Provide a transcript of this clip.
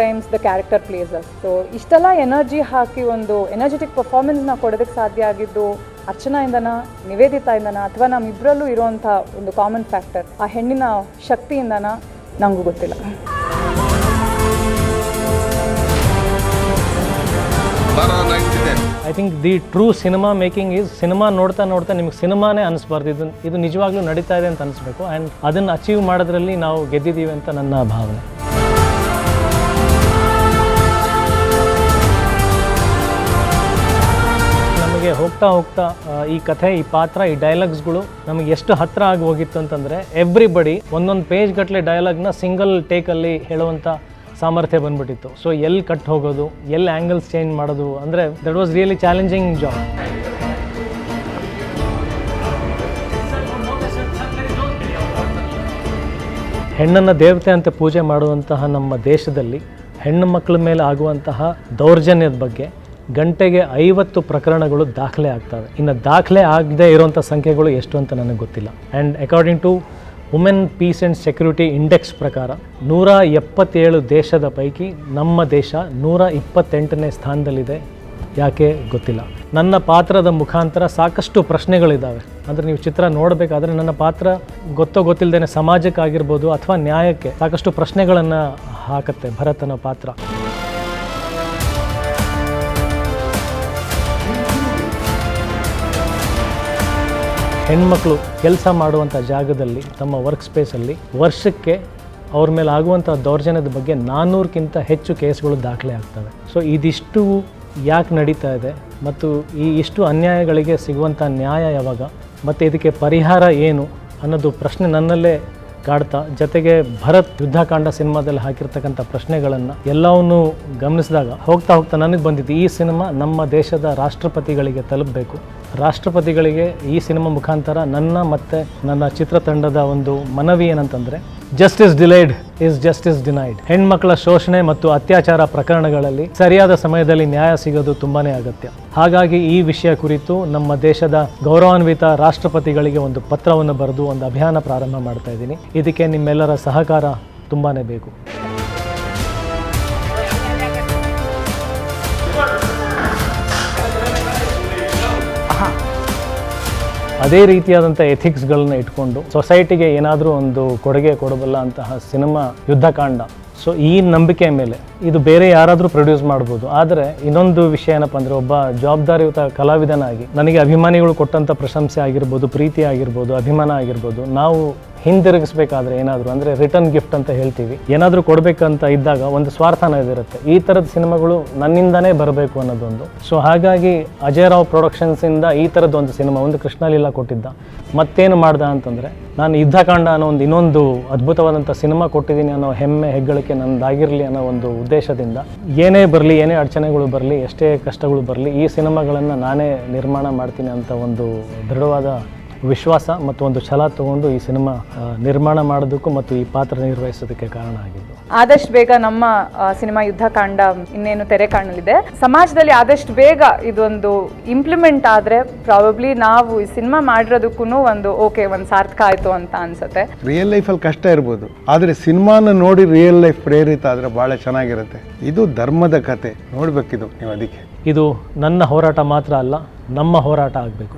Times the character plays so ಇಷ್ಟೆಲ್ಲ energy ಹಾಕಿ ಒಂದು ಎನರ್ಜೆಟಿಕ್ ಪರ್ಫಾರ್ಮೆನ್ಸ್ನ ಕೊಡೋದಕ್ಕೆ ಸಾಧ್ಯ ಆಗಿದ್ದು ಅರ್ಚನಾಯಿಂದನ ನಿವೇದಿತಾಯಿಂದನ ಅಥವಾ ನಮ್ಮಿಬ್ಬರಲ್ಲೂ ಇರುವಂಥ ಒಂದು ಕಾಮನ್ ಫ್ಯಾಕ್ಟರ್ ಆ ಹೆಣ್ಣಿನ ಶಕ್ತಿಯಿಂದನ ನನಗೂ ಗೊತ್ತಿಲ್ಲ. I think the true cinema making is cinema ನೋಡ್ತಾ ನೋಡ್ತಾ ನಿಮ್ಗೆ ಸಿನಿಮಾನೇ ಅನಿಸ್ಬಾರ್ದು. ಇದು ಇದು ನಿಜವಾಗ್ಲೂ ನಡೀತಾ ಇದೆ ಅಂತ ಅನಿಸ್ಬೇಕು. ಆ್ಯಂಡ್ ಅದನ್ನು ಅಚೀವ್ ಮಾಡೋದ್ರಲ್ಲಿ ನಾವು ಗೆದ್ದಿದ್ದೀವಿ ಅಂತ ನನ್ನ ಭಾವನೆ. ಹೋಗ್ತಾ ಹೋಗ್ತಾ ಈ ಕಥೆ, ಈ ಪಾತ್ರ, ಈ ಡೈಲಾಗ್ಸ್ಗಳು ನಮಗೆ ಎಷ್ಟು ಹತ್ರ ಆಗಿ ಹೋಗಿತ್ತು ಅಂತಂದರೆ ಎವ್ರಿಬಡಿ ಒಂದೊಂದು ಪೇಜ್ ಗಟ್ಟಲೆ ಡೈಲಾಗ್ನ ಸಿಂಗಲ್ ಟೇಕಲ್ಲಿ ಹೇಳುವಂಥ ಸಾಮರ್ಥ್ಯ ಬಂದ್ಬಿಟ್ಟಿತ್ತು. ಸೊ ಎಲ್ಲಿ ಕಟ್ ಹೋಗೋದು, ಎಲ್ಲಿ ಆ್ಯಂಗಲ್ಸ್ ಚೇಂಜ್ ಮಾಡೋದು, ಅಂದರೆ that was really challenging job ಹೆಣ್ಣನ್ನು ದೇವತೆ ಅಂತ ಪೂಜೆ ಮಾಡುವಂತಹ ನಮ್ಮ ದೇಶದಲ್ಲಿ ಹೆಣ್ಣು ಮಕ್ಕಳ ಮೇಲೆ ಆಗುವಂತಹ ದೌರ್ಜನ್ಯದ ಬಗ್ಗೆ ಗಂಟೆಗೆ ಐವತ್ತು ಪ್ರಕರಣಗಳು ದಾಖಲೆ ಆಗ್ತವೆ. ಇನ್ನು ದಾಖಲೆ ಆಗದೆ ಇರುವಂಥ ಸಂಖ್ಯೆಗಳು ಎಷ್ಟು ಅಂತ ನನಗೆ ಗೊತ್ತಿಲ್ಲ. And according to women peace and security index ಪ್ರಕಾರ, ನೂರ ಎಪ್ಪತ್ತೇಳು ದೇಶದ ಪೈಕಿ ನಮ್ಮ ದೇಶ ನೂರ ಇಪ್ಪತ್ತೆಂಟನೇ ಸ್ಥಾನದಲ್ಲಿದೆ ಯಾಕೆ ಗೊತ್ತಿಲ್ಲ. ನನ್ನ ಪಾತ್ರದ ಮುಖಾಂತರ ಸಾಕಷ್ಟು ಪ್ರಶ್ನೆಗಳಿದ್ದಾವೆ. ಅಂದರೆ ನೀವು ಚಿತ್ರ ನೋಡಬೇಕಾದ್ರೆ ನನ್ನ ಪಾತ್ರ ಗೊತ್ತೋ ಗೊತ್ತಿಲ್ಲದೇನೆ ಸಮಾಜಕ್ಕಾಗಿರ್ಬೋದು ಅಥವಾ ನ್ಯಾಯಕ್ಕೆ ಸಾಕಷ್ಟು ಪ್ರಶ್ನೆಗಳನ್ನು ಹಾಕತ್ತೆ ಭರತನ ಪಾತ್ರ. ಹೆಣ್ಮಕ್ಳು ಕೆಲಸ ಮಾಡುವಂಥ ಜಾಗದಲ್ಲಿ, ತಮ್ಮ ವರ್ಕ್ ಸ್ಪೇಸಲ್ಲಿ ವರ್ಷಕ್ಕೆ ಅವ್ರ ಮೇಲೆ ಆಗುವಂಥ ದೌರ್ಜನ್ಯದ ಬಗ್ಗೆ ನಾನ್ನೂರಕ್ಕಿಂತ ಹೆಚ್ಚು ಕೇಸ್ಗಳು ದಾಖಲೆ ಆಗ್ತವೆ. ಸೊ ಇದಿಷ್ಟು ಯಾಕೆ ನಡೀತಾ ಇದೆ ಮತ್ತು ಈ ಇಷ್ಟು ಅನ್ಯಾಯಗಳಿಗೆ ಸಿಗುವಂಥ ನ್ಯಾಯ ಯಾವಾಗ, ಮತ್ತು ಇದಕ್ಕೆ ಪರಿಹಾರ ಏನು ಅನ್ನೋದು ಪ್ರಶ್ನೆ ನನ್ನಲ್ಲೇ ಕಾಡ್ತಾ. ಜೊತೆಗೆ ಭರತ್ ಯುದ್ಧಕಾಂಡ ಸಿನಿಮಾದಲ್ಲಿ ಹಾಕಿರ್ತಕ್ಕಂಥ ಪ್ರಶ್ನೆಗಳನ್ನು ಎಲ್ಲವನ್ನೂ ಗಮನಿಸಿದಾಗ ಹೋಗ್ತಾ ಹೋಗ್ತಾ ನನಗೆ ಬಂದಿದ್ದು ಈ ಸಿನಿಮಾ ನಮ್ಮ ದೇಶದ ರಾಷ್ಟ್ರಪತಿಗಳಿಗೆ ತಲುಪಬೇಕು. ರಾಷ್ಟ್ರಪತಿಗಳಿಗೆ ಈ ಸಿನಿಮಾ ಮುಖಾಂತರ ನನ್ನ ಮತ್ತು ನನ್ನ ಚಿತ್ರತಂಡದ ಒಂದು ಮನವಿ ಏನಂತಂದರೆ justice delayed is justice denied ಹೆಣ್ಮಕ್ಳ ಶೋಷಣೆ ಮತ್ತು ಅತ್ಯಾಚಾರ ಪ್ರಕರಣಗಳಲ್ಲಿ ಸರಿಯಾದ ಸಮಯದಲ್ಲಿ ನ್ಯಾಯ ಸಿಗೋದು ತುಂಬಾನೇ ಅಗತ್ಯ. ಹಾಗಾಗಿ ಈ ವಿಷಯ ಕುರಿತು ನಮ್ಮ ದೇಶದ ಗೌರವಾನ್ವಿತ ರಾಷ್ಟ್ರಪತಿಗಳಿಗೆ ಒಂದು ಪತ್ರವನ್ನು ಬರೆದು ಒಂದು ಅಭಿಯಾನ ಪ್ರಾರಂಭ ಮಾಡ್ತಾ ಇದ್ದೀನಿ. ಇದಕ್ಕೆ ನಿಮ್ಮೆಲ್ಲರ ಸಹಕಾರ ತುಂಬಾನೇ ಬೇಕು. ಅದೇ ರೀತಿಯಾದಂಥ ಎಥಿಕ್ಸ್ಗಳನ್ನ ಇಟ್ಕೊಂಡು ಸೊಸೈಟಿಗೆ ಏನಾದರೂ ಒಂದು ಕೊಡುಗೆ ಕೊಡಬಲ್ಲ ಅಂತಹ ಸಿನಿಮಾ ಯುದ್ಧಕಾಂಡ. ಸೊ ಈ ನಂಬಿಕೆ ಮೇಲೆ ಇದು ಬೇರೆ ಯಾರಾದರೂ ಪ್ರೊಡ್ಯೂಸ್ ಮಾಡ್ಬೋದು. ಆದರೆ ಇನ್ನೊಂದು ವಿಷಯ ಏನಪ್ಪ ಅಂದರೆ ಒಬ್ಬ ಜವಾಬ್ದಾರಿಯುತ ಕಲಾವಿದನಾಗಿ ನನಗೆ ಅಭಿಮಾನಿಗಳು ಕೊಟ್ಟಂಥ ಪ್ರಶಂಸೆ ಆಗಿರ್ಬೋದು, ಪ್ರೀತಿ ಆಗಿರ್ಬೋದು, ಅಭಿಮಾನ ಆಗಿರ್ಬೋದು, ನಾವು ಹಿಂದಿರುಗಿಸ್ಬೇಕಾದ್ರೆ ಏನಾದರೂ ಅಂದರೆ ರಿಟರ್ನ್ ಗಿಫ್ಟ್ ಅಂತ ಹೇಳ್ತೀವಿ. ಏನಾದರೂ ಕೊಡಬೇಕಂತ ಇದ್ದಾಗ ಒಂದು ಸ್ವಾರ್ಥ ಇರುತ್ತೆ ಈ ಥರದ ಸಿನಿಮಾಗಳು ನನ್ನಿಂದನೇ ಬರಬೇಕು ಅನ್ನೋದೊಂದು. ಸೊ ಹಾಗಾಗಿ ಅಜಯ್ ರಾವ್ ಪ್ರೊಡಕ್ಷನ್ಸಿಂದ ಈ ಥರದ್ದು ಒಂದು ಸಿನಿಮಾ ಒಂದು ಕೃಷ್ಣಲೀಲಾ ಕೊಟ್ಟಿದ್ದ. ಮತ್ತೇನು ಮಾಡ್ದ ಅಂತಂದರೆ ನಾನು ಯುದ್ಧಕಾಂಡ ಅನ್ನೋ ಒಂದು ಇನ್ನೊಂದು ಅದ್ಭುತವಾದಂಥ ಸಿನಿಮಾ ಕೊಟ್ಟಿದ್ದೀನಿ ಅನ್ನೋ ಹೆಮ್ಮೆ, ಹೆಗ್ಗಳಿಕೆ ನನ್ನದಾಗಿರಲಿ ಅನ್ನೋ ಒಂದು ಉದ್ದೇಶದಿಂದ. ಏನೇ ಬರಲಿ, ಏನೇ ಅಡಚಣೆಗಳು ಬರಲಿ, ಎಷ್ಟೇ ಕಷ್ಟಗಳು ಬರಲಿ, ಈ ಸಿನಿಮಾಗಳನ್ನು ನಾನೇ ನಿರ್ಮಾಣ ಮಾಡ್ತೀನಿ ಅಂತ ಒಂದು ದೃಢವಾದ ವಿಶ್ವಾಸ ಮತ್ತು ಒಂದು ಛಲ ತಗೊಂಡು ಈ ಸಿನಿಮಾ ನಿರ್ಮಾಣ ಮಾಡೋದಕ್ಕೂ ಮತ್ತು ಈ ಪಾತ್ರ ನಿರ್ವಹಿಸೋದಕ್ಕೆ ಕಾರಣ ಆಗಿದ್ದು. ಆದಷ್ಟು ಬೇಗ ನಮ್ಮ ಸಿನಿಮಾ ಸಿನಿಮಾ ಯುದ್ಧಕಾಂಡ ಇನ್ನೇನು ತೆರೆ ಕಾಣಲಿದೆ. ಸಮಾಜದಲ್ಲಿ ಆದಷ್ಟು ಬೇಗ ಇದೊಂದು ಇಂಪ್ಲಿಮೆಂಟ್ ಆದರೆ ಪ್ರಾಬಬ್ಲಿ ನಾವು ಈ ಸಿನಿಮಾ ಮಾಡಿರೋದಕ್ಕೂ ಒಂದು ಓಕೆ ಒಂದು ಸಾರ್ಥಕ ಆಯಿತು ಅಂತ ಅನ್ಸುತ್ತೆ. ರಿಯಲ್ ಲೈಫಲ್ಲಿ ಕಷ್ಟ ಇರ್ಬೋದು. ಆದರೆ ಸಿನಿಮಾನ ನೋಡಿ ರಿಯಲ್ ಲೈಫ್ ಪ್ರೇರಿತ ಆದರೆ ಭಾಳ ಚೆನ್ನಾಗಿರುತ್ತೆ. ಇದು ಧರ್ಮದ ಕತೆ. ನೋಡ್ಬೇಕಿದು ನೀವು ಅದಕ್ಕೆ. ಇದು ನನ್ನ ಹೋರಾಟ ಮಾತ್ರ ಅಲ್ಲ ನಮ್ಮ ಹೋರಾಟ ಆಗಬೇಕು.